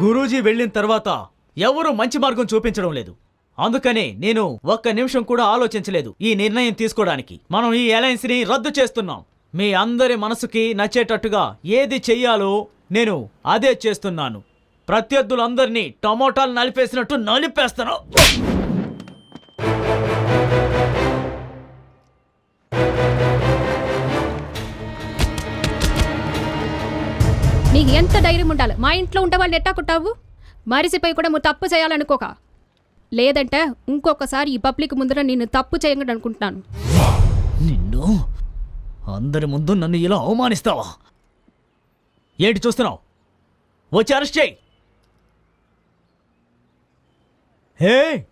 గురూజీ వెళ్ళిన తర్వాత ఎవరూ మంచి మార్గం చూపించడం లేదు. అందుకనే నేను ఒక్క నిమిషం కూడా ఆలోచించలేదు ఈ నిర్ణయం తీసుకోవడానికి. మనం ఈ అలయన్స్ని రద్దు చేస్తున్నాం. మీ అందరి మనసుకి నచ్చేటట్టుగా ఏది చెయ్యాలో నేను అదే చేస్తున్నాను. ప్రత్యర్థులందరినీ టమోటాలు నలిపేసినట్టు నలిపేస్తాను. నీకు ఎంత ధైర్యం ఉండాలి? మా ఇంట్లో ఉండే వాళ్ళని ఎట్టా కుట్టావు? మరిసిపోయి కూడా నువ్వు తప్పు చేయాలనుకోక. లేదంటే ఇంకొకసారి ఈ పబ్లిక్ ముందర నిన్ను తప్పు చేయగలను అనుకుంటున్నాను. నిన్ను? అందరి ముందు నన్ను ఇలా అవమానిస్తావా? ఏంటి చూస్తున్నావు? వచ్చి అరెస్ట్ చేయి. హే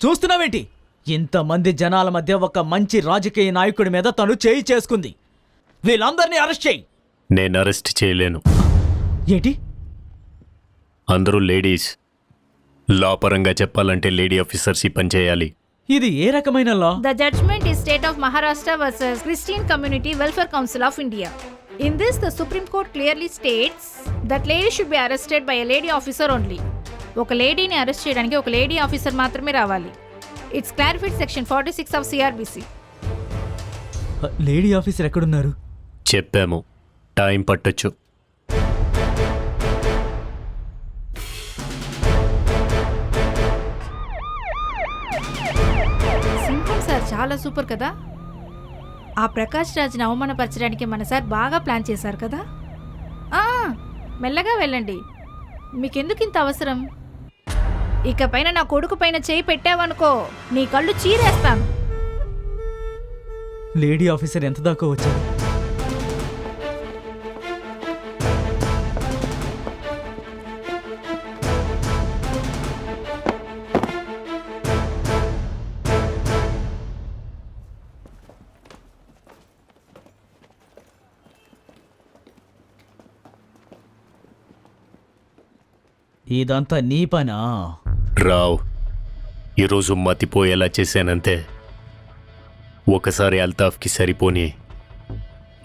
చూస్తున్నావేంటి? ఇంతమంది జనాల మధ్య ఒక మంచి రాజకీయ నాయకుడి మీద తను చేయి చేసుకుంది. వీళ్ళందరినీ అరెస్ట్ చేయి. నేను అరెస్ట్ చేయలేను. ఏంటి? అందరూ లేడీస్. లా పరంగా చెప్పాలంటే లేడీ ఆఫీసర్స్ ఈ పని చేయాలి. ఇది ఏ రకమైన law? The judgment is state of Maharashtra versus Christian community welfare council of India in this the supreme court clearly states that lady should be arrested by a lady officer only ఒక లేడీని arrest చేయడానికి ఒక lady officer మాత్రమే రావాలి. It's clarified section forty six of CrPC lady officer ఎక్కడున్నారు? చెప్పాము. Time పట్టొచ్చు. Simple sir చాలా సూపర్ కదా? ఆ ప్రకాష్ రాజ్ని అవమానపరచడానికి మన సార్ బాగా ప్లాన్ చేశారు కదా? మెల్లగా వెళ్ళండి. మీకెందుకు ఇంత అవసరం? ఇకపైన నా కొడుకు పైన చేయి పెట్టావనుకో నీ కళ్ళు చీరేస్తాను. లేడీ ఆఫీసర్ ఎంత దాకా వచ్చారు? ఇదంతా నీ పనా? రావ్ ఈరోజు మతిపోయేలా చేశానంతే. ఒకసారి అల్తాఫ్కి సరిపోని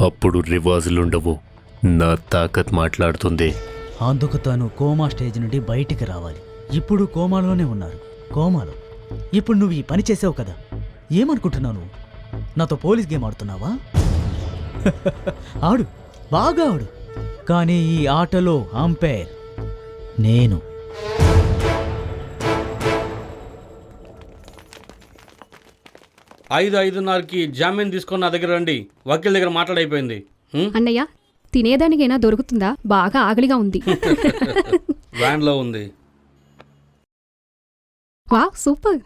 అప్పుడు రివాజులుండవు. నా తాకత్ మాట్లాడుతుంది. అందుకు తను కోమా స్టేజ్ నుండి బయటికి రావాలి. ఇప్పుడు కోమాలోనే ఉన్నారు. కోమాలో ఇప్పుడు నువ్వు ఈ పని చేసావు కదా. ఏమనుకుంటున్నావు నువ్వు? నాతో పోలీస్ గేమ్ ఆడుతున్నావా? ఆడు బాగా ఆడు. కానీ ఈ ఆటలో అంపైర్. నేను. ఐదు ఐదున్నరకి జామీన్ తీసుకొని నా దగ్గర రండి. వకీల్ దగ్గర మాట్లాడైపోయింది. హ్మ్? అన్నయ్య తినేదానికైనా దొరుకుతుందా? బాగా ఆకలిగా ఉంది. వ్యాన్లో ఉంది. వా సూపర్.